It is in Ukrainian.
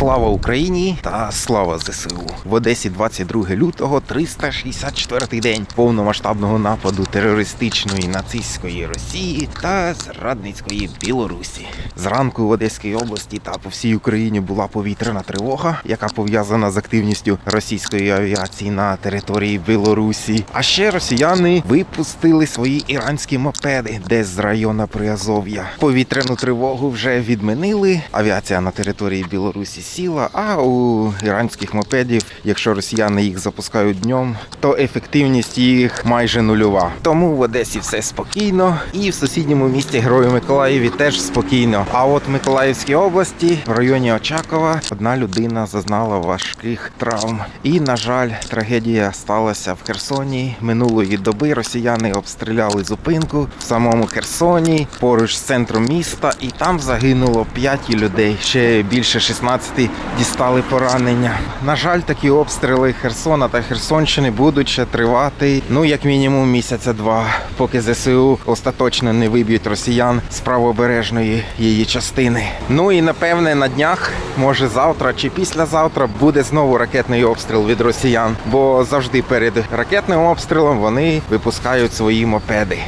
Слава Україні та слава ЗСУ в Одесі 22 лютого, 364-й день повномасштабного нападу терористичної нацистської Росії та зрадницької Білорусі. Зранку в Одеській області та по всій Україні була повітряна тривога, яка пов'язана з активністю російської авіації на території Білорусі. А ще росіяни випустили свої іранські мопеди, десь з району Приазов'я. Повітряну тривогу вже відмінили. Авіація на території Білорусі сіла. А у іранських мопедів, якщо росіяни їх запускають днем, то ефективність їх майже нульова. Тому в Одесі все спокійно, і в сусідньому місті Герою Миколаєві теж спокійно. А от в Миколаївській області, в районі Очакова, одна людина зазнала важких травм. І, на жаль, трагедія сталася в Херсоні. Минулої доби росіяни обстріляли зупинку в самому Херсоні, поруч з центром міста, і там загинуло 5 людей. Ще більше 16 дістали поранення. На жаль, такі обстріли Херсона та Херсонщини будуть ще тривати ну як мінімум місяця два, поки ЗСУ остаточно не виб'ють росіян з правобережної її частини. Ну і напевне на днях, може завтра чи післязавтра, буде знову ракетний обстріл від росіян, бо завжди перед ракетним обстрілом вони випускають свої мопеди.